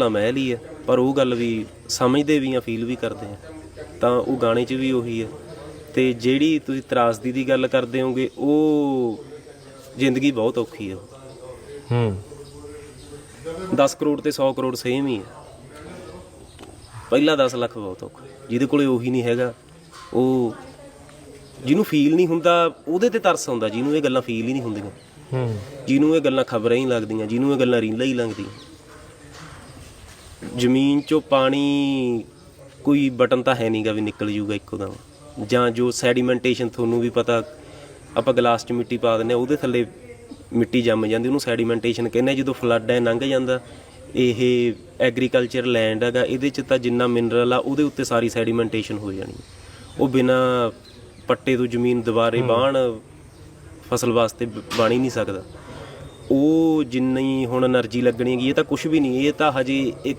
ਨਾ ਮਹਿਲ ਹੀ ਹੈ ਪਰ ਉਹ ਗੱਲ ਵੀ ਸਮਝਦੇ ਵੀ ਆ ਫੀਲ ਵੀ ਕਰਦੇ ਆ। ਤਾਂ ਉਹ ਗਾਣੇ 'ਚ ਵੀ ਉਹੀ ਹੈ। ਤੇ ਜਿਹੜੀ ਤੁਸੀਂ ਤਰਾਸਦੀ ਦੀ ਗੱਲ ਕਰਦੇ ਹੋਗੇ ਉਹ ਜ਼ਿੰਦਗੀ ਬਹੁਤ ਔਖੀ ਹੈ ਹੂੰ। 10 ਕਰੋੜ ਤੇ 100 ਕਰੋੜ ਸੇਮ ਹੀ ਹੈ ਪਹਿਲਾ 10 ਲੱਖ ਬਹੁਤ ਔਖਾ। ਜਿਹਦੇ ਕੋਲੇ ਉਹੀ ਨਹੀਂ ਹੈਗਾ ਉਹ ਜਿਹਨੂੰ ਫੀਲ ਨਹੀਂ ਹੁੰਦਾ ਉਹਦੇ ਤੇ ਤਰਸ ਆਉਂਦਾ ਜਿਹਨੂੰ ਇਹ ਗੱਲਾਂ ਫੀਲ ਹੀ ਨਹੀਂ ਹੁੰਦੀਆਂ। ਹੂੰ। ਜਿਹਨੂੰ ਇਹ ਗੱਲਾਂ ਖਬਰਾਂ ਹੀ ਲੱਗਦੀਆਂ ਜਿਹਨੂੰ ਇਹ ਗੱਲਾਂ ਰੀਲਾਂ ਹੀ ਲੱਗਦੀਆਂ। ਜ਼ਮੀਨ ਚੋਂ ਪਾਣੀ ਕੋਈ ਬਟਨ ਤਾਂ ਹੈ ਨਹੀਂਗਾ ਵੀ ਨਿਕਲ ਜੂਗਾ ਇੱਕੋ ਦਮ। ਜਾਂ ਜੋ ਸੈਡੀਮੈਂਟੇਸ਼ਨ ਤੁਹਾਨੂੰ ਵੀ ਪਤਾ ਆਪਾਂ ਗਲਾਸ 'ਚ ਮਿੱਟੀ ਪਾ ਦਿੰਦੇ ਆ ਉਹਦੇ ਥੱਲੇ ਮਿੱਟੀ ਜੰਮ ਜਾਂਦੀ ਉਹਨੂੰ ਸੈਡੀਮੈਂਟੇਸ਼ਨ ਕਹਿੰਦੇ ਜਦੋਂ ਫਲੱਡ ਹੈ ਲੰਘ ਜਾਂਦਾ ਇਹ ਐਗਰੀਕਲਚਰ ਲੈਂਡ ਹੈਗਾ ਇਹਦੇ 'ਚ ਤਾਂ ਜਿੰਨਾ ਮਿਨਰਲ ਆ ਉਹਦੇ ਉੱਤੇ ਸਾਰੀ ਸੈਡੀਮੈਂਟੇਸ਼ਨ ਹੋ ਜਾਣੀ। ਉਹ ਬਿਨਾ ਪੱਟੇ ਤੋਂ ਜ਼ਮੀਨ ਦੁਬਾਰੇ ਬਾਣ ਫਸਲ ਵਾਸਤੇ ਬਣ ਹੀ ਨਹੀਂ ਸਕਦਾ। ਉਹ ਜਿੰਨੀ ਹੁਣ એનર્ਜੀ ਲੱਗਣੀ ਹੈਗੀ ਇਹ ਤਾਂ ਕੁਝ ਵੀ ਨਹੀਂ ਇਹ ਤਾਂ ਹਜੇ ਇੱਕ